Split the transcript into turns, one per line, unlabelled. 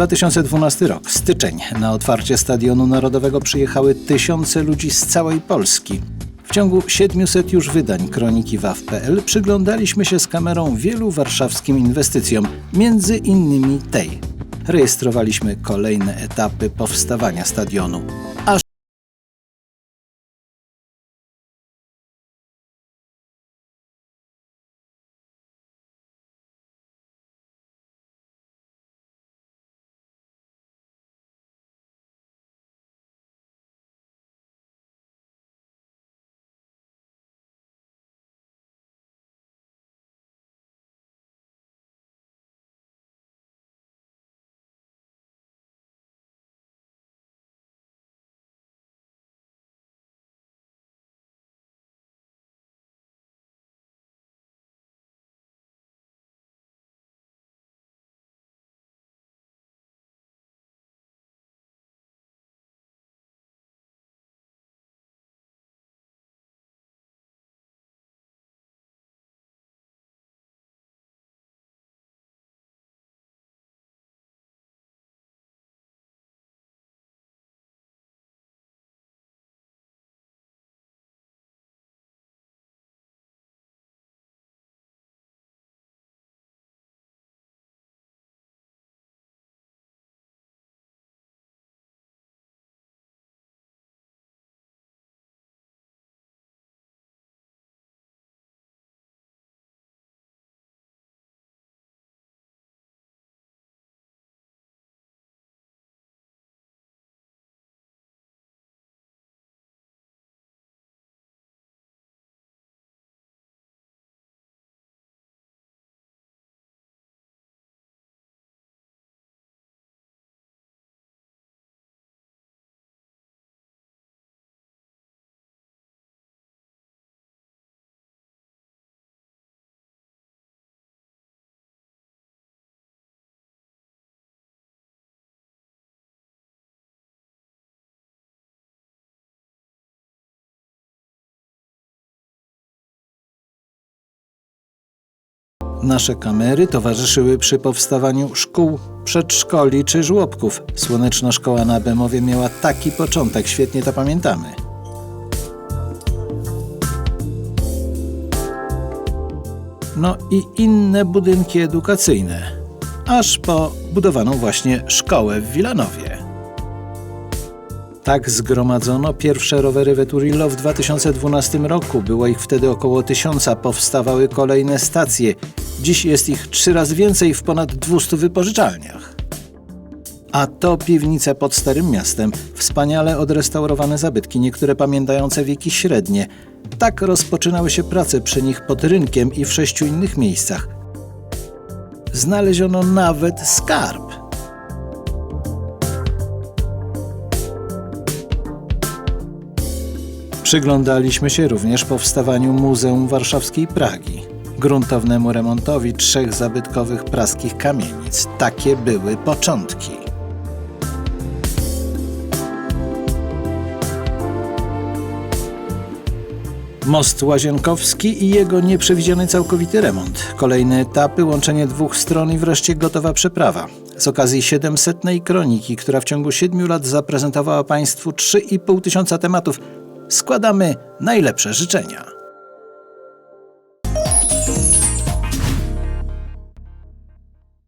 2012 rok, styczeń. Na otwarcie Stadionu Narodowego przyjechały tysiące ludzi z całej Polski. W ciągu 700 już wydań Kroniki WAW.pl przyglądaliśmy się z kamerą wielu warszawskim inwestycjom, między innymi tej. Rejestrowaliśmy kolejne etapy powstawania stadionu. Aż Nasze kamery towarzyszyły przy powstawaniu szkół, przedszkoli czy żłobków. Słoneczna szkoła na Bemowie miała taki początek, świetnie to pamiętamy. No i inne budynki edukacyjne, aż po budowaną właśnie szkołę w Wilanowie. Tak zgromadzono pierwsze rowery Veturillo w 2012 roku. Było ich wtedy około tysiąca, powstawały kolejne stacje. Dziś jest ich trzy razy więcej w ponad 200 wypożyczalniach. A to piwnice pod Starym Miastem, wspaniale odrestaurowane zabytki, niektóre pamiętające wieki średnie. Tak rozpoczynały się prace przy nich pod rynkiem i w sześciu innych miejscach. Znaleziono nawet skarb. Przyglądaliśmy się również powstawaniu Muzeum Warszawskiej Pragi, gruntownemu remontowi trzech zabytkowych praskich kamienic. Takie były początki. Most Łazienkowski i jego nieprzewidziany całkowity remont. Kolejne etapy, łączenie dwóch stron i wreszcie gotowa przeprawa. Z okazji 700. kroniki, która w ciągu 7 lat zaprezentowała Państwu 3,5 tysiąca tematów, składamy najlepsze życzenia.